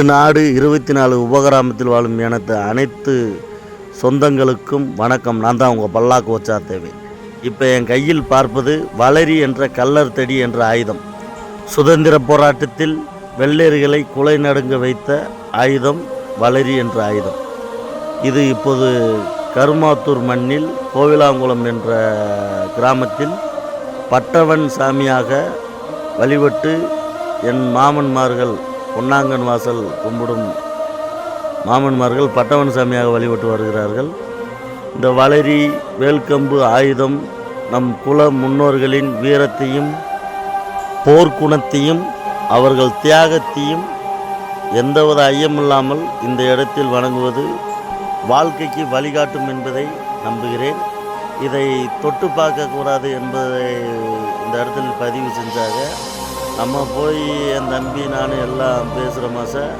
நாடு இருபத்தி நாலு உபகிராமத்தில் வாழும் எனது அனைத்து சொந்தங்களுக்கும் வணக்கம். நான் தான் உங்கள் பல்லாக்கு வச்சா தேவை இப்போ என் கையில் பார்ப்பது வளரி என்ற கல்லர் தடி என்ற ஆயுதம். சுதந்திர போராட்டத்தில் வெள்ளையர்களை குலை நடுங்க வைத்த ஆயுதம் வளரி என்ற ஆயுதம். இது இப்போது கருமாத்தூர் மண்ணில் கோவிலாங்குளம் என்ற கிராமத்தில் பட்டவன் சாமியாக வழிபட்டு என் மாமன்மார்கள் பொன்னாங்கன் வாசல் கும்பிடும் மாமன்மார்கள் பட்டவன் சாமியாக வழிபட்டு வருகிறார்கள். இந்த வளரி வேல்கம்பு ஆயுதம் நம் குல முன்னோர்களின் வீரத்தையும் போர்க்குணத்தையும் அவர்கள் தியாகத்தையும் எந்தவித ஐயமில்லாமல் இந்த இடத்தில் வணங்குவது வாழ்க்கைக்கு வழிகாட்டும் என்பதை நம்புகிறேன். இதை தொட்டு பார்க்கக்கூடாது என்பதை இந்த இடத்தில் பதிவு செஞ்சாக நம்ம போய் என் தம்பி நான் எல்லாம் பேசுகிற மாதம்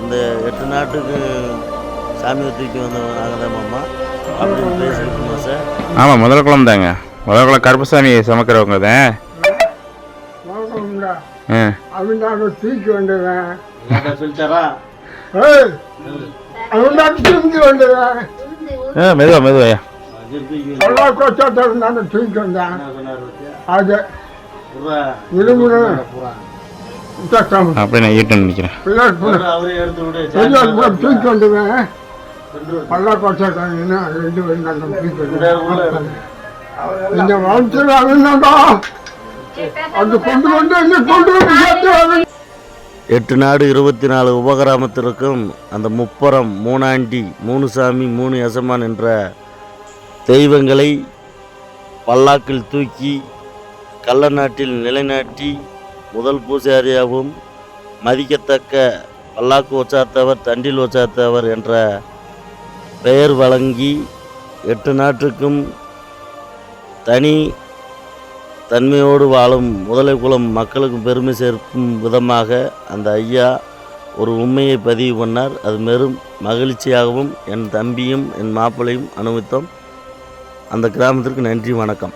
இந்த எட்டு நாட்டுக்கு சாமியை தூக்கி வந்த நாங்கள் தான் மாமா. அப்படின்னு பேசிக்கிட்டு மாதம் ஆமாம் முதல் குளம் தாங்க. முதல் குளம் கருப்பசாமி சமைக்கிறவங்க தான். அவன் தான் தூக்கி வந்தவன். மெதுவா மெதுவாயா எல்லா கொச்சாட்டம் தான் தூக்கி வந்தான். அது அப்படியே நான் ஈட்டன் நினைக்கிறேன். தூக்கி வந்தவன் இந்த வாழ்க்கையில் அது கொண்டு வந்து என்ன கொண்டு வந்து எட்டு நாடு இருபத்தி நாலு உபகிராமத்திற்கும் அந்த முப்பரம் மூணாண்டி மூணு சாமி மூணு எசமான் என்ற தெய்வங்களை பல்லாக்கில் தூக்கி கள்ளநாட்டில் நிலைநாட்டி முதல் பூசாரியாகவும் மதிக்கத்தக்க பல்லாக்கு ஒச்சாத்தவர் தண்டில் ஒச்சாத்தவர் என்ற பெயர் வழங்கி எட்டு நாட்டுக்கும் தனி தன்மையோடு வாழும் முதலை குலம் மக்களுக்கு பெருமை சேர்க்கும் விதமாக அந்த ஐயா ஒரு உண்மையை பதிவு பண்ணார். அது மெரும் மகிழ்ச்சியாகவும் என் தம்பியும் என் மாப்பிள்ளையும் அனுபவித்தோம் அந்த கிராமத்திற்கு நன்றி வணக்கம்.